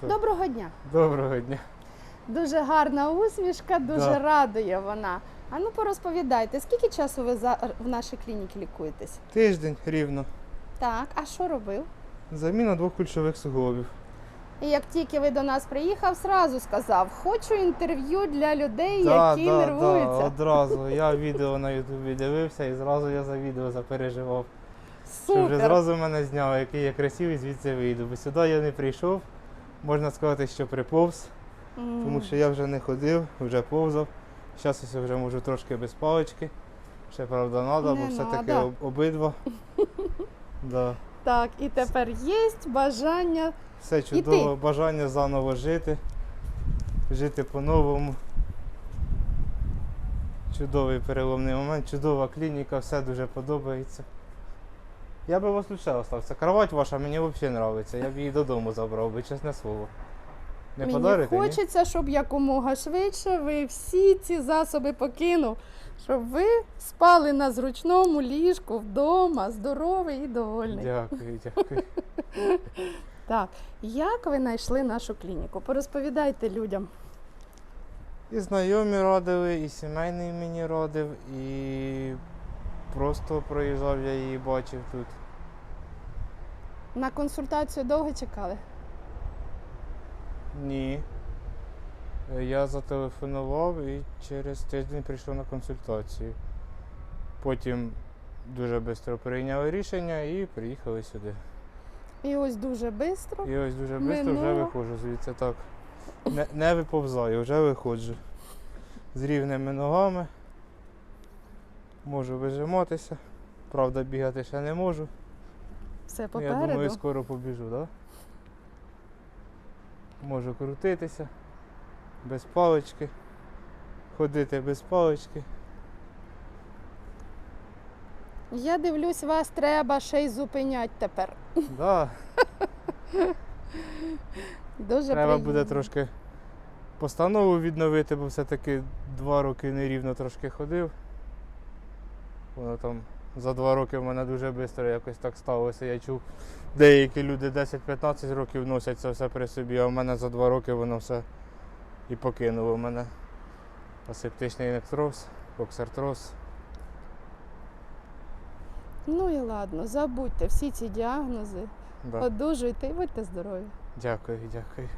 Що? Доброго дня. Доброго дня. Дуже гарна усмішка, дуже Да. радує вона. А ну порозповідайте, скільки часу ви за в нашій клініці лікуєтесь? Тиждень рівно. Так, а що робив? Заміна двох кульшових суглобів. І як тільки ви до нас приїхав, сразу сказав: хочу інтерв'ю для людей, Да, які да, нервуються. Да, одразу. Я відео на Ютубі дивився і зразу я за відео запереживав. Що вже зразу мене зняв, який я красивий, звідси вийду. Бо сюди я не прийшов. Можна сказати, що приповз, тому що я вже не ходив, вже повзав. Зараз ось вже можу трошки без палички. Ще правда треба, бо все-таки об- обидва. Да. Так, і тепер є бажання. Все чудово, бажання заново жити, жити по-новому. Чудовий переломний момент, чудова клініка, все дуже подобається. Я би вас лише остався. Кровать ваша мені взагалі подобається. Я б її додому забрав би, чесне слово. Не Мені подарите? ні? хочеться, щоб якомога швидше ви всі ці засоби покинув, щоб ви спали на зручному ліжку вдома, здоровий і довольний. Дякую, дякую. Так, як ви знайшли нашу клініку? Порозповідайте людям. І знайомі радили, і сімейний мені радив, і просто проїжджав, я її бачив тут. На консультацію довго чекали? Ні. Е, Я зателефонував і через тиждень прийшов на консультацію. Потім дуже швидко прийняли рішення і приїхали сюди. І ось дуже швидко. І ось дуже швидко вже виходжу звідси так. Не, не виповзаю, вже виходжу. З рівними ногами. Можу вижиматися. Правда, бігати ще не можу. Все Ну, попереду. Я думаю, скоро побіжу, так? Да? Можу крутитися без палички, ходити без палички. Я дивлюсь, вас треба ще й зупиняти тепер. Да, Дуже треба приємно. буде трошки постанову відновити, бо все-таки два роки нерівно трошки ходив. Воно там за два роки в мене дуже швидко якось так сталося. Я чув, деякі люди 10-15 років носять це все при собі, а в мене за два роки воно все і покинуло мене. Асептичний нектроз, коксартроз. Ну і ладно, забудьте всі ці діагнози, Да. одужуйте і будьте здорові. Дякую, дякую.